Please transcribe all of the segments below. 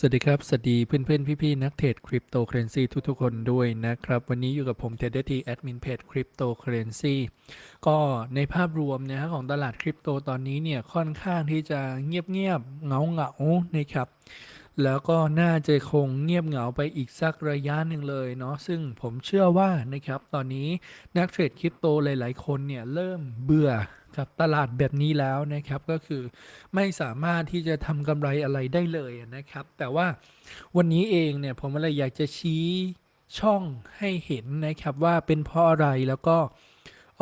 สวัสดีครับ สวัสดีเพื่อนๆพี่ๆนักเทรดคริปโตเคอเรนซีทุกๆคนด้วยนะครับ วันนี้อยู่กับผมเทรดเดอร์ทีแอดมินเพจคริปโตเคอเรนซีก็ในภาพรวมนะฮะของตลาดคริปโตตอนนี้เนี่ยค่อนข้างที่จะเงียบๆเงาเงาๆนะครับ แล้วก็น่าจะคงเงียบเหงาไปอีกสักระยะหนึ่งเลยเนาะซึ่งผมเชื่อว่านะครับตอนนี้นักเทรดคริปโตหลาย ๆ คนเนี่ยเริ่มเบื่อกับตลาดแบบนี้แล้วนะครับก็คือไม่สามารถที่จะทำกำไรอะไรได้เลยนะครับ แต่ว่าวันนี้เองเนี่ยผมเลยอยากจะชี้ช่องให้เห็นนะครับว่าเป็นเพราะอะไรแล้วก็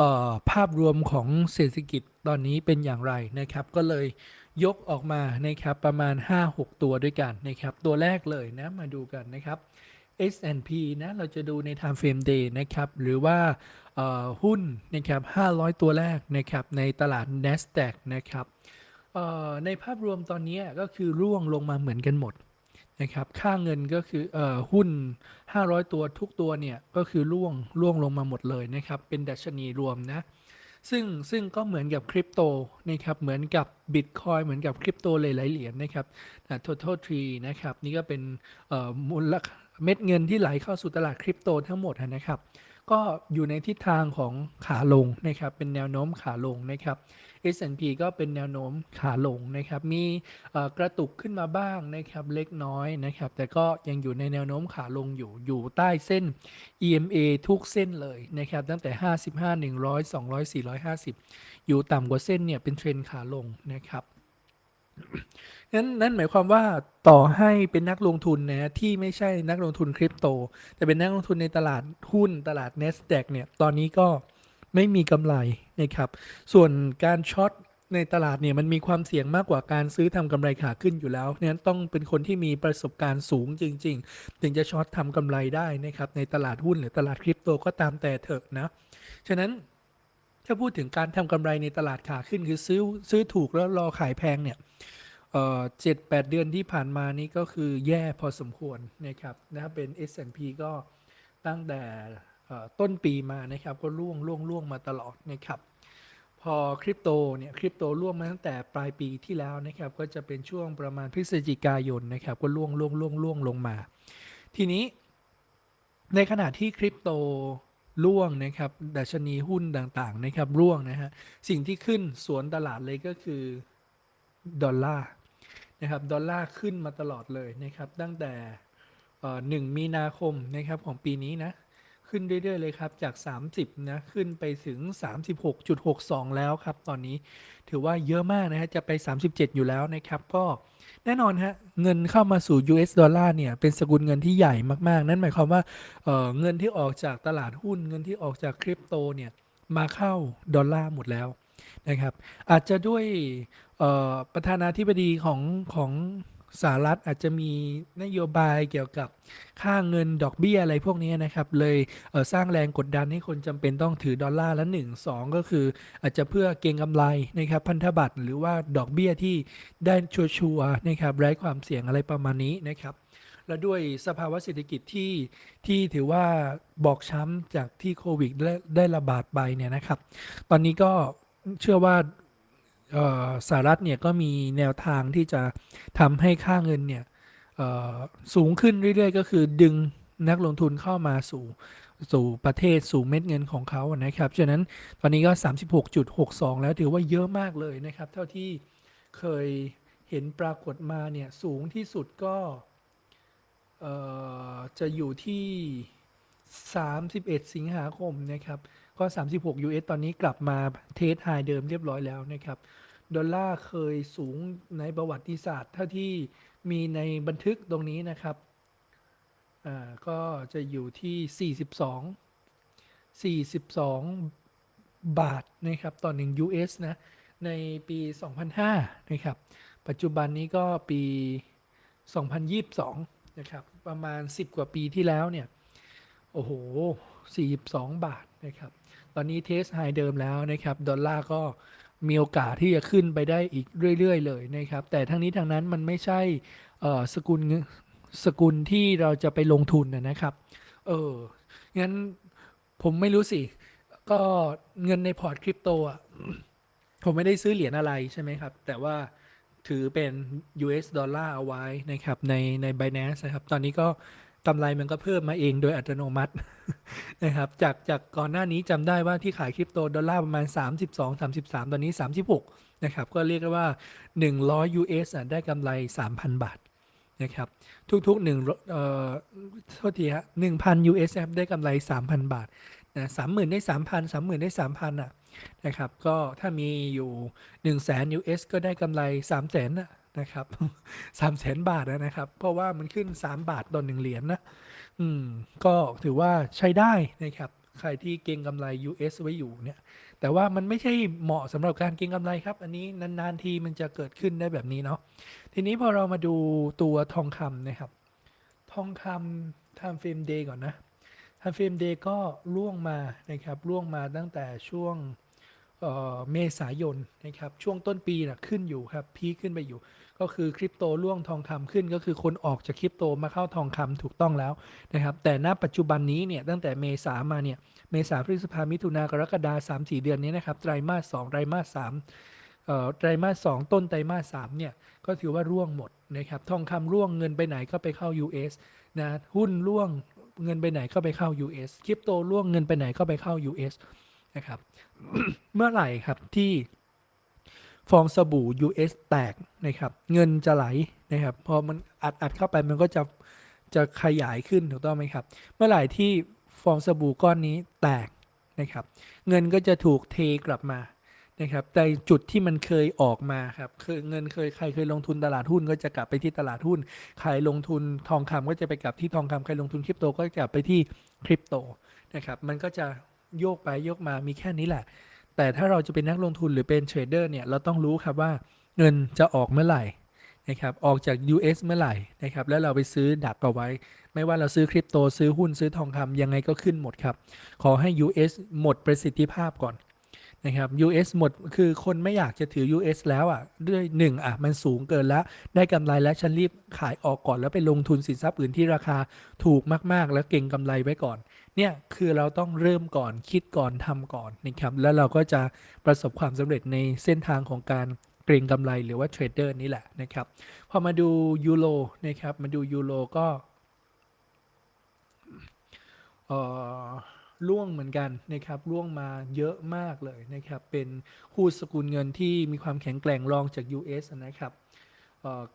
ออภาพรวมของเศรษฐกิจตอนนี้เป็นอย่างไรนะครับ ก็เลย ยกออกมานะครับประมาณ 5-6 ตัวด้วยกันนะครับ ตัวแรกเลยนะมาดูกันนะครับ S&P นะเราจะดูใน Time Frame Day นะครับหรือว่าหุ้นนะครับ500 ตัวแรกนะครับในตลาด NASDAQ นะครับในภาพรวมตอนนี้ก็คือร่วงลงมาเหมือนกันหมดนะครับค่าเงินก็คืออหุ้น 500 ตัวทุกตัวเนี่ยก็คือร่วงร่วงลงมาหมดเลยนะครับเป็นดัชนีรวมนะ ซึ่งซึ่งก็เหมือนกับคริปโตนะครับ เหมือนกับบิตคอยเหมือนกับคริปโตหลายๆเหรียญนะครับนะ total tree นะครับ นี่ก็เป็นมูลค่าเม็ดเงินที่ไหลเข้าสู่ตลาดคริปโตทั้งหมดนะครับ ก็อยู่ในทิศทางของขาลงนะครับ เป็นแนวโน้มขาลงนะครับ S&P ก็เป็นแนวโน้มขาลงนะครับ มีกระตุกขึ้นมาบ้างนะครับเล็กน้อยนะครับ แต่ก็ยังอยู่ในแนวโน้มขาลงอยู่ อยู่ใต้เส้น EMA ทุกเส้นเลยนะครับ ตั้งแต่ 55 100 200 450 อยู่ต่ำกว่าเส้นเนี่ยเป็นเทรนขาลงนะครับนั้นนั่นหมายความว่าต่อให้เป็นนักลงทุนนะที่ไม่ใช่นักลงทุนคริปโต แต่เป็นนักลงทุนในตลาดหุ้นตลาด NASDAQ เนี่ยตอนนี้ก็ไม่มีกำไร นะครับส่วนการช็อตในตลาดเนี่ยมันมีความเสี่ยงมากกว่าการซื้อทำกำไรขาขึ้นอยู่แล้วนั้นต้องเป็นคนที่มีประสบการณ์สูงจริง ๆ ถึงจะช็อตทำกำไรได้นะครับในตลาดหุ้นหรือตลาดคริปโตก็ตามแต่เถอะนะ ฉะนั้นถ้าพูดถึงการทำกำไรในตลาดขาขึ้นคือซื้อซื้อถูกแล้วรอขายแพงเนี่ยเออเจ็ดแปดเดือนที่ผ่านมานี่ก็คือแย่พอสมควรนะครับนะเป็น S&P ก็ตั้งแต่ ต้นปีมานะครับก็ร่วงร่วงร่วงมาตลอดนะครับพอคริปโตเนี่ยคริปโตร่วงมาตั้งแต่ปลายปีที่แล้วนะครับก็จะเป็นช่วงประมาณพฤศจิกายนนะครับก็ร่วงร่วงร่วงร่วงลงมา ทีนี้ในขณะที่คริปโตร่วงนะครับดัชนีหุ้นต่างๆนะครับร่วงนะฮะสิ่งที่ขึ้นสวนตลาดเลยก็คือดอลลาร์นะครับดอลลาร์ขึ้นมาตลอดเลยนะครับตั้งแต่เอ่อ1มีนาคมนะครับของปีนี้นะ ขึ้นเรื่อย ๆ เลยครับ จาก 30 นะ ขึ้นไปถึง 36.62 แล้วครับ ตอนนี้ถือว่าเยอะมากนะฮะ จะไป 37 อยู่แล้วนะครับ ก็แน่นอนฮะ เงินเข้ามาสู่ US ดอลลาร์เนี่ย เป็นสกุลเงินที่ใหญ่มาก ๆ นั่นหมายความว่าเเงินที่ออกจากตลาดหุ้น เงินที่ออกจากคริปโตเนี่ย มาเข้าดอลลาร์หมดแล้วนะครับ อาจจะด้วยประธานาธิบดีของของ สหรัฐอาจจะมีนโยบายเกี่ยวกับค่าเงินดอกเบี้ยอะไรพวกนี้นะครับ เลยเสร้างแรงกดดันให้คนจำเป็นต้องถือดอลลาร์ละหนึ่งสองก็คืออาจจะเพื่อเก็งกำไรนะครับพันธบัตรหรือว่าดอกเบี้ยที่ได้ชัวร์ๆนะครับไร้ความเสี่ยงอะไรประมาณนี้นะครับและด้วยสภาวะเศรษฐกิจที่ที่ถือว่าบอกช้ำจากที่โควิดได้ระบาดไปเนี่ยนะครับ ตอนนี้ก็เชื่อว่า สหรัฐเนี่ยก็มีแนวทางที่จะทำให้ค่าเงินเนี่ยสูงขึ้นเรื่อยๆ ก็คือดึงนักลงทุนเข้ามาสู่สู่ประเทศสู่เม็ดเงินของเขานะครับฉะนั้นตอนนี้ก็ 36.62 แล้วถือว่าเยอะมากเลยนะครับ เท่าที่เคยเห็นปรากฏมาเนี่ยสูงที่สุดก็จะอยู่ที่ 31 สิงหาคมนะครับ ก็ 36 US ตอนนี้กลับมาเทสไฮเดิมเรียบร้อยแล้วนะครับ ดอลลาร์เคยสูงในประวัติศาสตร์ เท่าที่มีในบันทึกตรงนี้นะครับ อ่า ก็จะอยู่ที่ 42 42 บาทนะครับต่อ1 US นะ ในปี 2005 นะครับ ปัจจุบันนี้ก็ปี 2022 นะครับ ประมาณ 10 กว่าปีที่แล้วเนี่ย โอ้โห 42 บาทนะครับ ตอนนี้เทสไฮเดิมแล้วนะครับ ดอลลาร์ก็ มีโอกาสที่จะขึ้นไปได้อีกเรื่อย ๆ เลยนะครับ แต่ทั้งนี้ทั้งนั้นมันไม่ใช่สกุลสกุลที่เราจะไปลงทุนนะนะครับ เออ งั้นผมไม่รู้สิ ก็เงินในพอร์ตคริปโตอะ ผมไม่ได้ซื้อเหรียญอะไรใช่ไหมครับ แต่ว่าถือเป็น US ดอลลาร์เอาไว้นะครับในใน Binance นะครับ ตอนนี้ก็ กำไรมันก็เพิ่มมาเองโดยอัตโนมัติ นะครับ จากจากก่อนหน้านี้จำได้ว่าที่ขายคริปโตดอลลาร์ประมาณ 32 33 ตอนนี้ 36 นะครับ ก็เรียกได้ว่า 100 US อะได้กำไร 3,000 บาทนะครับ ทุกๆหนึ่งเอ่อโทษทีฮะ1,000 US ครับได้กำไร 3,000 บาทนะ30,000 ได้ 3,000 30,000 ได้ 3,000อะนะครับ ก็ถ้ามีอยู่ 1 0 0 0 0แสน US ก็ได้กำไร 3 0 0แสนนะ นะครับ3 0 0แสนบาทนะครับ เพราะว่ามันขึ้น 3 บาทต่อหนึ่งเหรียญนะอืมก็ถือว่าใช้ได้นะครับ ใครที่เก็งกำไร US ไว้อยู่เนี่ย แต่ว่ามันไม่ใช่เหมาะสำหรับการเก็งกำไรครับ อันนี้นานๆทีมันจะเกิดขึ้นได้แบบนี้เนาะทีนี้พอเรามาดูตัวทองคำนะครับ ทองคำ time frame day ก่อนนะ time frame day ก็ล่วงมานะครับล่วงมาตั้งแต่ช่วงเเมษายนนะครับช่วงต้นปีนะขึ้นอยู่ครับพีขึ้นไปอยู่ ก็คือคริปโตล่วงทองคำขึ้น ก็คือคนออกจากคริปโตมาเข้าทองคำถูกต้องแล้วนะครับ แต่ณปัจจุบันนี้เนี่ยตั้งแต่เมษามาเนี่ยเมษาพฤษภามิถุนากรกฎาสามสี่เดือนนี้นะครับไตรมาสสองไตรมาสสามเอ่อไตรมาสสองต้นไตรมาสสามเนี่ยก็ถือว่าร่วงหมดนะครับทองคำร่วงเงินไปไหนก็ไปเข้า US นะหุ้นร่วงเงินไปไหนก็ไปเข้า US คริปโตร่วงเงินไปไหนก็ไปเข้า US นะครับ เมื่อไหร่ครับที่ ฟองสบู่ US แตกนะครับ เงินจะไหลนะครับ พอมันอัดอัดเข้าไปมันก็จะจะขยายขึ้นถูกต้องไหมครับ เมื่อไหร่ที่ฟองสบู่ก้อนนี้แตกนะครับ เงินก็จะถูกเทกลับมานะครับแต่จุดที่มันเคยออกมาครับคือเงินเคยใครเคยลงทุนตลาดหุ้นก็จะกลับไปที่ตลาดหุ้น ใครลงทุนทองคำก็จะไปกลับที่ทองคำใครลงทุนคริปโตก็จะกลับไปที่คริปโตนะครับ มันก็จะโยกไปโยกมามีแค่นี้แหละ แต่ถ้าเราจะเป็นนักลงทุนหรือเป็นเทรดเดอร์เนี่ยเราต้องรู้ครับว่าเงินจะออกเมื่อไหร่นะครับออกจาก US เมื่อไหร่นะครับแล้วเราไปซื้อดักเอาไว้ ไม่ว่าเราซื้อคริปโตซื้อหุ้นซื้อทองคำยังไงก็ขึ้นหมดครับ ขอให้ US หมดประสิทธิภาพก่อน นะครับ US หมดคือคนไม่อยากจะถือ US แล้วอะด้วยหนึ่งอะมันสูงเกินแล้ว ได้กำไรแล้วฉันรีบขายออกก่อนแล้วไปลงทุนสินทรัพย์อื่นที่ราคาถูกมาก ๆ แล้วเก่งกำไรไว้ก่อนเนี่ยคือเราต้องเริ่มก่อนคิดก่อนทำก่อนนะครับแล้วเราก็จะประสบความสำเร็จในเส้นทางของการเกรงกำไรหรือว่าเทรดเดอร์นี่แหละนะครับพอมาดูยูโรนะครับมาดูยูโรก็เอ่อ ล่วงเหมือนกันนะครับล่วงมาเยอะมากเลยนะครับ เป็นคู่สกุลเงินที่มีความแข็งแกร่งรองจาก US นะครับ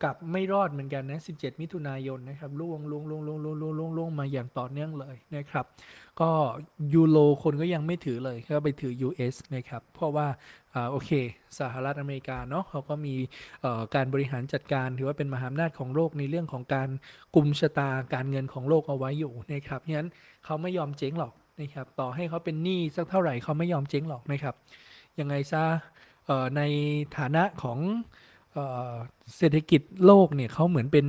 กลับไม่รอดเหมือนกันนะ 17 มิถุนายนนะครับล่วงล่วงล่วงล่วงล่วงล่วงล่วงล่วงมาอย่างต่อเนื่องเลยนะครับ ก็ยูโรคนก็ยังไม่ถือเลยก็ไปถือ US นะครับ เพราะว่าอโอเค สหรัฐอเมริกาเนาะเขาก็มีการบริหารจัดการ ถือว่าเป็นมหาอำนาจของโลกในเรื่องของการกลุ่มชะตาการเงินของโลกเอาไว้อยู่นะครับเพราะฉะนั้นเขาไม่ยอมเจ๊งหรอก นะครับต่อให้เขาเป็นหนี้สักเท่าไหร่เขาไม่ยอมเจ๊งหรอกนะครับยังไงซะในฐานะของเออเศรษฐกิจโลกเนี่ยเขาเหมือนเป็น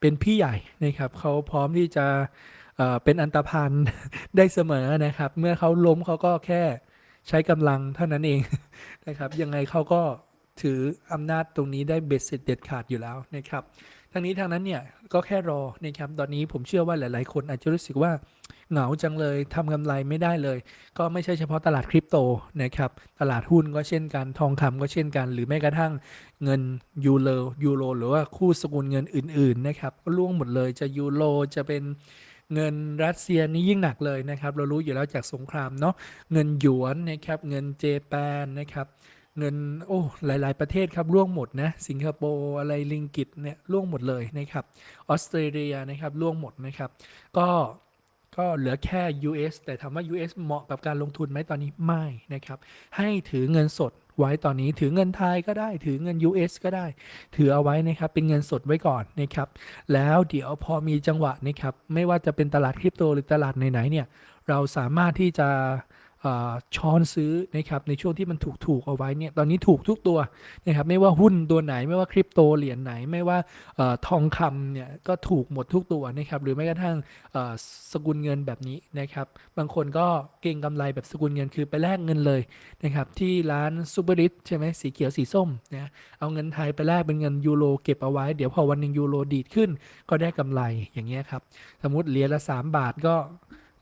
เป็นพี่ใหญ่นะครับเขาพร้อมที่จะเเป็นอันตรพานได้เสมอนะครับ เมื่อเขาล้มเขาก็แค่ใช้กำลังเท่านั้นเองนะครับยังไงเขาก็ถืออำนาจตรงนี้ได้เบ็ดเสร็จเด็ดขาดอยู่แล้วนะครับทางนี้ทางนั้นเนี่ยก็แค่รอนะครับตอนนี้ผมเชื่อว่าหลาย ๆ คนอาจจะรู้สึกว่า เหงาจังเลยทำกำไรไม่ได้เลย ก็ไม่ใช่เฉพาะตลาดคริปโตนะครับตลาดหุ้นก็เช่นกันทองคำก็เช่นกัน หรือแม้กระทั่งเงินยูโรยูโรหรือว่าคู่สกุลเงินอื่นๆนะครับก็ล่วงหมดเลยจะยูโรจะเป็นเงินรัสเซียนี่ยิ่งหนักเลยนะครับ เรารู้อยู่แล้วจากสงครามเนาะเงินหยวนนะครับเงินเจแปนนะครับเงินโอ้หลาย ๆ ประเทศครับร่วงหมดนะสิงคโปร์อะไรลิงกิตเนี่ยร่วงหมดเลยนะครับออสเตรเลียนะครับร่วงหมดนะครับ ก็ ก็เหลือแค่ US แต่ถามว่า US เหมาะกับการลงทุนไหมตอนนี้ไม่นะครับ ให้ถือเงินสดไว้ตอนนี้ถือเงินไทยก็ได้ถือเงิน US ก็ได้ ถือเอาไว้นะครับเป็นเงินสดไว้ก่อนนะครับแล้วเดี๋ยวพอมีจังหวะนะครับไม่ว่าจะเป็นตลาดคริปโตหรือตลาดไหนๆเนี่ยเราสามารถที่จะ ช้อนซื้อนะครับในช่วงที่มันถูกถูกๆเอาไว้เนี่ยตอนนี้ถูกทุกตัวนะครับไม่ว่าหุ้นตัวไหนไม่ว่าคริปโตเหรียญไหนไม่ว่าอทองคำเนี่ยก็ถูกหมดทุกตัวนะครับหรือแม้กระทั่งสกุลเงินแบบนี้นะครับบางคนก็เก่งกำไรแบบสกุลเงินคือไปแลกเงินเลยนะครับที่ร้านซูเปอร์ริทใช่ไหมสีเขียวสีส้มนะเอาเงินไทยไปแลกเป็นเงินยูโรเก็บเอาไว้ เดี๋ยวพอวันหนึ่งยูโรดีดขึ้นก็ได้กำไรอย่างเงี้ยครับสมมติเหรียญละ 3 บาทก็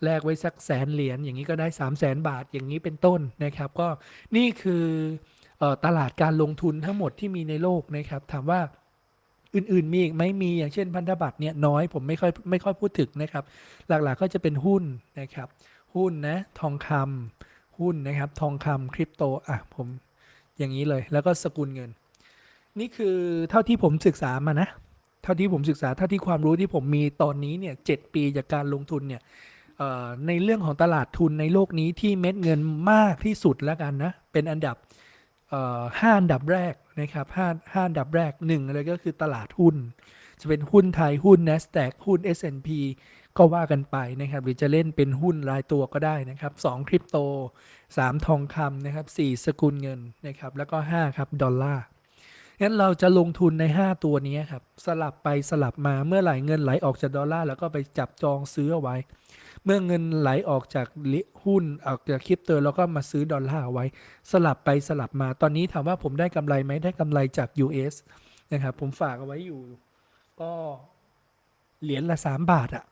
แลกไว้สักแสนเหรียญอย่างนี้ก็ได้ 3 0 0แสนบาทอย่างนี้เป็นต้นนะครับ ก็นี่คืออตลาดการลงทุนทั้งหมดที่มีในโลกนะครับ ถามว่าอื่นๆมีอีกไหมมีอย่างเช่นพันธบัตรเนี่ยน้อยผมไม่ค่อยไม่ค่อยพูดถึงนะครับ หลักๆก็จะเป็นหุ้นนะครับ หุ้นนะทองคำหุ้นนะครับ ทองคำคริปโตอะผมอย่างนี้เลยแล้วก็สกุลเงิน นี่คือเท่าที่ผมศึกษามานะ เท่าที่ผมศึกษาเท่าที่ความรู้ที่ผมมีตอนนี้เนี่ยเจ็ดปีจากการลงทุนเนี่ย ในเรื่องของตลาดทุนในโลกนี้ที่เม็ดเงินมากที่สุดแล้วกันนะ เป็นอันดับห้าอันดับแรกนะครับห้าห้าอันดับแรกหนึ่งเลยก็คือตลาดหุ้น จะเป็นหุ้นไทยหุ้น NASDAQ หุ้น S&P ก็ว่ากันไปนะครับ หรือจะเล่นเป็นหุ้นรายตัวก็ได้นะครับสองคริปโตสามทองคำนะครับสี่สกุลเงินนะครับ แล้วก็ห้าครับ ดอลลาร์งั้นเราจะลงทุนใน 5 ตัวนี้ครับ สลับไปสลับมาเมื่อไหร่เงินไหลออกจากดอลลาร์แล้วก็ไปจับจองซื้อเอาไว้ เมื่อเงินไหลออกจากลิหุ้นออกจากคริปโตแล้วก็มาซื้อดอลลาร์เอาไว้ สลับไปสลับมาตอนนี้ถามว่าผมได้กำไรไหมได้กำไรจาก US นะครับผมฝากเอาไว้อยู่ ก็เหรียญละ3บาทอะ่ะ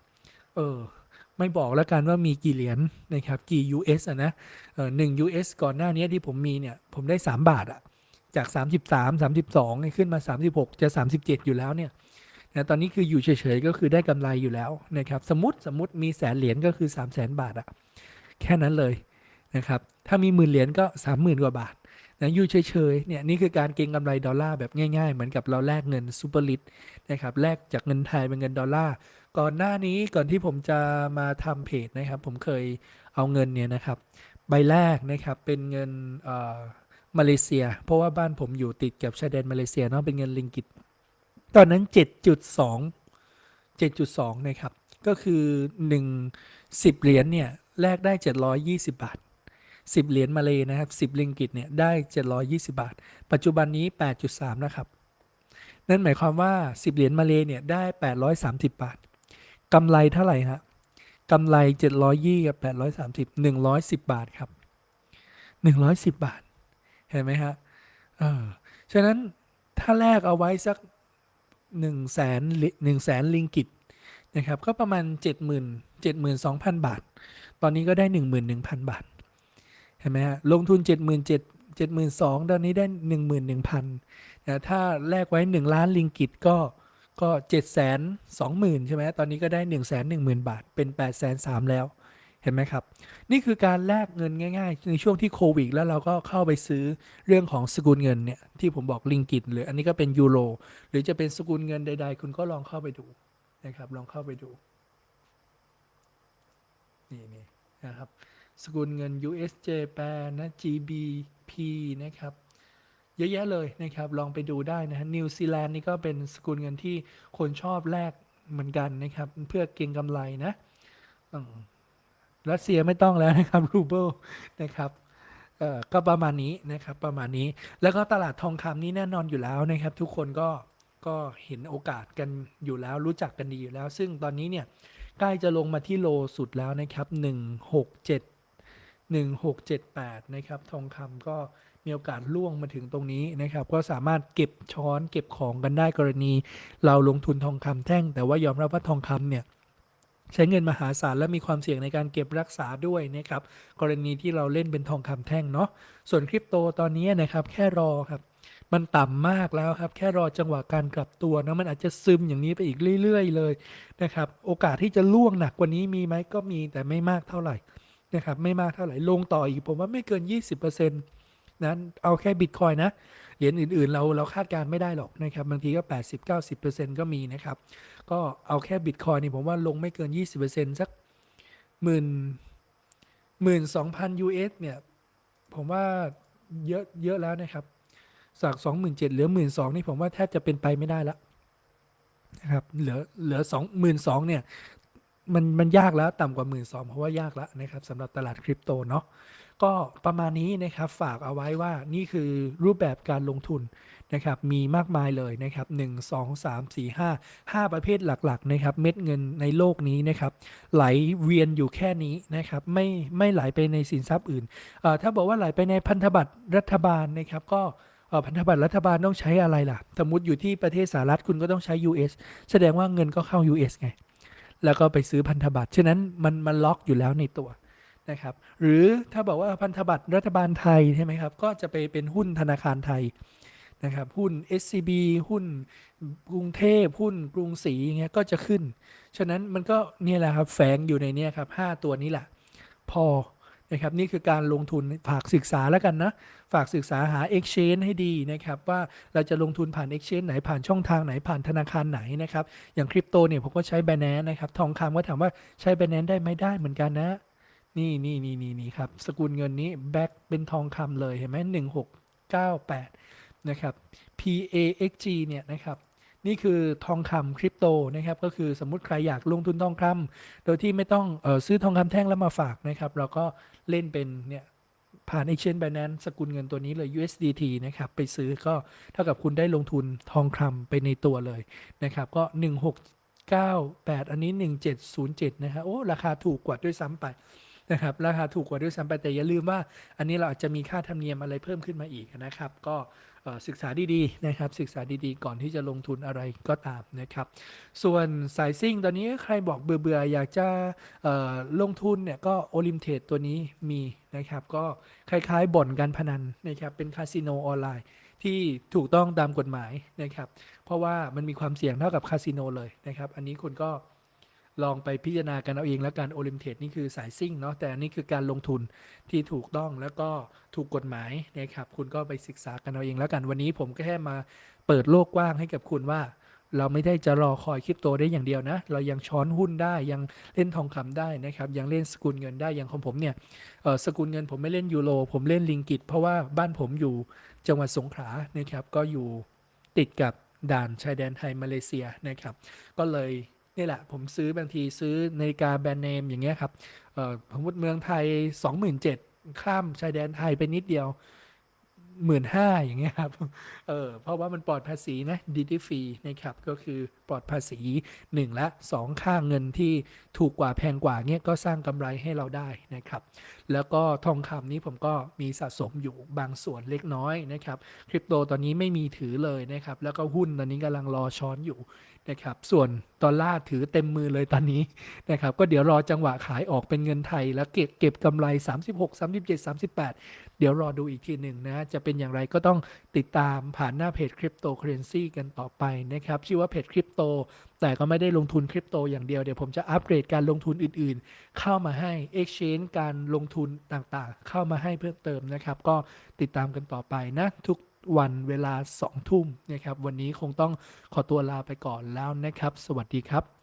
เออ ไม่บอกแล้วกันว่ามีกี่เหรียญนะครับ กี่ US อะนะเออหนึ่ง US ก่อนหน้านี้ที่ผมมีเนี่ย ผมได้ 3 บาทอะ่ะ จาก 33 32ขึ้นมา 36 จะ 37 อยู่แล้วเนี่ย นะตอนนี้คืออยู่เฉยๆก็คือได้กำไรอยู่แล้วนะครับสมมติสมมติมีแสนเหรียญก็คือ 3 0 0แสนบาทอะแค่นั้นเลยนะครับถ้ามีหมื่นเหรียญก็ 30,000 กว่าบาทนะอยู่เฉยๆเนี่ยนี่คือการเก็งกำไรดอลลาร์แบบง่ายๆ เหมือนกับเราแลกเงินซูเปอร์ลิตนะครับแลกจากเงินไทยเป็นเงินดอลลาร์ก่อนหน้านี้ก่อนที่ผมจะมาทำเพจนะครับ ผมเคยเอาเงินเนี่ยนะครับใบแรกนะครับเป็นเงินอ่อมาเลเซีย เพราะว่าบ้านผมอยู่ติดกับชายแดนมาเลเซียเนาะเป็นเงินลิงกิต ตอนนั้น 7.2 7.2 นะครับ ก็คือ 1 10 เหรียญเนี่ยแลกได้ 720 บาท 10 เหรียญมาเลยนะครับ 10 ลิงกิตเนี่ยได้ 720 บาท ปัจจุบันนี้ 8.3 นะครับ นั่นหมายความว่า 10 เหรียญมาเลยเนี่ยได้ 830 บาทกำไรเท่าไหร่ฮะกำไร 720กับ830 110 บาทครับ 110 บาท เห็นไหมฮะเออฉะนั้นถ้าแลกเอาไว้สัก หนึ่งแสนหนึ่งแสนลิงกิตนะครับก็ประมาณเจ็ดหมื่นเจ็ดหมื่นสองพันบาท ตอนนี้ก็ได้หนึ่งหมื่นหนึ่งพันบาท เห็นไหมฮะลงทุนเจ็ดหมื่นเจ็ดเจ็ดหมื่นสองตอนนี้ได้หนึ่งหมื่นหนึ่งพันนะถ้าแลกไว้หนึ่งล้านลิงกิตก็ก็เจ็ดแสนสองหมื่นใช่ไหมตอนนี้ก็ได้หนึ่งแสนหนึ่งหมื่นบาทเป็นแปดแสนสามแล้ว เห็นไหมครับ นี่คือการแลกเงินง่าย ๆ ในช่วงที่โควิดแล้วเราก็เข้าไปซื้อเรื่องของสกุลเงินเนี่ยที่ผมบอกลิงกิตหรืออันนี้ก็เป็นยูโรหรือจะเป็นสกุลเงินใด ๆ คุณก็ลองเข้าไปดูนะครับ ลองเข้าไปดูนี่นี่นะครับสกุลเงิน USJ แปลนะ GBP นะครับเยอะแยะเลยนะครับ ลองไปดูได้นะฮะนิวซีแลนด์นี่ก็เป็นสกุลเงินที่คนชอบแลกเหมือนกันนะครับ เพื่อเก็งกำไรนะ รัสเซียไม่ต้องแล้วนะครับรูเบิลนะครับเอ่อก็ประมาณนี้นะครับประมาณนี้แล้วก็ตลาดทองคำนี่แน่นอนอยู่แล้วนะครับ ทุกคนก็ก็เห็นโอกาสกันอยู่แล้วรู้จักกันดีอยู่แล้ว ซึ่งตอนนี้เนี่ยใกล้จะลงมาที่โลสุดแล้วนะครับ 167 1678 นะครับ ทองคำก็มีโอกาสล่วงมาถึงตรงนี้นะครับ ก็สามารถเก็บช้อนเก็บของกันได้กรณี เราลงทุนทองคำแท่ง แต่ว่ายอมรับว่าทองคำเนี่ย ใช้เงินมหาศาลและมีความเสี่ยงในการเก็บรักษาด้วยนะครับกรณีที่เราเล่นเป็นทองคำแท่งเนาะส่วนคริปโตตอนนี้นะครับแค่รอครับมันต่ำมากแล้วครับ แค่รอจังหวะการกลับตัวนะมันอาจจะซึมอย่างนี้ไปอีกเรื่อย ๆ เลยนะครับ โอกาสที่จะล่วงหนักกว่านี้มีไหมก็มีแต่ไม่มากเท่าไหร่นะครับ ไม่มากเท่าไหร่ลงต่ออีกผมว่าไม่เกิน 20% นั้นเอาแค่บิตคอยนะ เหรียญอื่น ๆ เราเราคาดการไม่ได้หรอกนะครับบางทีก็ 80-90%ก็มีนะครับ ก็เอาแค่บิตคอยนี่ผมว่าลงไม่เกิน 20%สักหมื่นหมื่นสองพัน US เนี่ย ผมว่าเยอะเยอะแล้วนะครับจากสองหมื่นเจ็ดเหลือหมื่นสองนี่ผมว่าแทบจะเป็นไปไม่ได้แล้วนะครับเหลือเหลือสองหมื่นสองเนี่ยมันมันยากแล้วต่ำกว่าหมื่นสองเพราะว่ายากแล้วนะครับสำหรับตลาดคริปโตเนาะ ก็ประมาณนี้นะครับฝากเอาไว้ว่านี่คือรูปแบบการลงทุนนะครับมีมากมายเลยนะครับ 1 2 3 4 5 5 ประเภทหลักๆนะครับเม็ดเงินในโลกนี้นะครับไหลเวียนอยู่แค่นี้นะครับไม่ไม่ไหลไปในสินทรัพย์อื่น ถ้าบอกว่าไหลไปในพันธบัตรรัฐบาลนะครับก็พันธบัตรรัฐบาลต้องใช้อะไรล่ะ สมมติอยู่ที่ประเทศสหรัฐคุณก็ต้องใช้ US แสดงว่าเงินก็เข้า US ไง แล้วก็ไปซื้อพันธบัตร ฉะนั้นมันมันล็อกอยู่แล้วในตัว นะครับ หรือถ้าบอกว่าพันธบัตรรัฐบาลไทยใช่ไหมครับ ก็จะไปเป็นหุ้นธนาคารไทยนะครับ หุ้น SCB หุ้นกรุงเทพหุ้นกรุงศรีอย่างเงี้ยก็จะขึ้น ฉะนั้นมันก็เนี่ยแหละครับแฝงอยู่ในเนี้ครับห้าตัวนี้แหละ พอนะครับนี่คือการลงทุนฝากศึกษาแล้วกันนะ ฝากศึกษาหา Exchange ให้ดีนะครับ ว่าเราจะลงทุนผ่าน Exchange ไหนผ่านช่องทางไหนผ่านธนาคารไหนนะครับ อย่างคริปโตเนี่ยผมก็ใช้ b บ n a n c e นะครับ ทองคำก็ถามว่าใช้ b บ n a n c e ได้ไหมได้เหมือนกันนะ นี่นี่นี่นี่นี่ครับ สกุลเงินนี้แบ็คเป็นทองคำเลยเห็นไหมหนึ่งหกเก้าแปดนะครับ PAXG เนี่ยนะครับ นี่คือทองคำคริปโตนะครับ ก็คือสมมุติใครอยากลงทุนทองคำโดยที่ไม่ต้องออซื้อทองคำแท่งแล้วมาฝากนะครับ เราก็เล่นเป็นเนี่ยผ่าน Exchange Binance สกุลเงินตัวนี้เลย USDT นะครับ ไปซื้อก็เท่ากับคุณได้ลงทุนทองคำไปในตัวเลยนะครับ ก็ 1698 อันนี้ 1707 นะฮะโอ้ ราคาถูกกว่าด้วยซ้ำไป นะครับ ราคาถูกกว่าด้วยซ้ำไปแต่อย่าลืมว่า อันนี้เราอาจจะมีค่าธรรมเนียมอะไรเพิ่มขึ้นมาอีกนะครับ ก็ศึกษาดีๆนะครับ ศึกษาดีๆ ก่อนที่จะลงทุนอะไรก็ตามนะครับ ส่วนสายซิ่งตอนนี้ใครบอกเบื่อๆ อยากจะลงทุนเนี่ยก็โอลิมเทรดตัวนี้มีนะครับ ก็คล้ายๆ บ่อนการพนันนะครับ เป็นคาสิโนออนไลน์ที่ถูกต้องตามกฎหมายนะครับ เพราะว่ามันมีความเสี่ยงเท่ากับคาสิโนเลยนะครับ อันนี้คุณก็ ลองไปพิจารณากันเอาเองแล้วกันโอลิมเทดนี่คือสายซิ่งเนาะแต่อันนี้คือการลงทุนที่ถูกต้องแล้วก็ถูกกฎหมายนะครับคุณก็ไปศึกษากันเอาเองแล้วกันวันนี้ผมก็แค่มาเปิดโลกกว้างให้กับคุณว่า เราไม่ได้จะรอคอยคริปโตได้อย่างเดียวนะ เรายังช้อนหุ้นได้ยังเล่นทองคำได้นะครับยังเล่นสกุลเงินได้อย่างของผมเนี่ยสกุลเงินผมไม่เล่นยูโรผมเล่นลิงกิตเพราะว่าบ้านผมอยู่จังหวัดสงขลานะครับก็อยู่ติดกับด่านชายแดนไทยมาเลเซียนะครับ ก็เลย นี่แหละ ผมซื้อบางทีซื้อนาฬิกาแบรนด์เนมอย่างเงี้ยครับเอ่อสมมติเมืองไทย27,000ข้ามชายแดนไทยไปนิดเดียวหมื่นห้าอย่างเงี้ยครับ เออเพราะว่ามันปลอดภาษีนะดิจิฟรีนะครับ ก็คือปลอดภาษี1และ2ค่าเงินที่ถูกกว่าแพงกว่าเงี้ยก็สร้างกำไรให้เราได้นะครับ แล้วก็ทองคำนี้ผมก็มีสะสมอยู่บางส่วนเล็กน้อยนะครับ คริปโตตอนนี้ไม่มีถือเลยนะครับ แล้วก็หุ้นตอนนี้กำลังรอช้อนอยู่ นะครับส่วนดอลลาร์ถือเต็มมือเลยตอนนี้นะครับก็เดี๋ยวรอจังหวะขายออกเป็นเงินไทย แล้วเก็บเก็บกำไร 36 37 38 เดี๋ยวรอดูอีกทีหนึ่งนะ จะเป็นอย่างไรก็ต้องติดตามผ่านหน้าเพจคริปโตเคอเรนซีกันต่อไปนะครับ ชื่อว่าเพจคริปโต แต่ก็ไม่ได้ลงทุนคริปโตอย่างเดียว เดี๋ยวผมจะอัปเกรดการลงทุนอื่นๆ เข้ามาให้ Exchange การลงทุนต่างๆ เข้ามาให้เพิ่มเติมนะครับ ก็ติดตามกันต่อไปนะทุก วันเวลา2ทุ่มนะครับวันนี้คงต้องขอตัวลาไปก่อนแล้วนะครับ สวัสดีครับ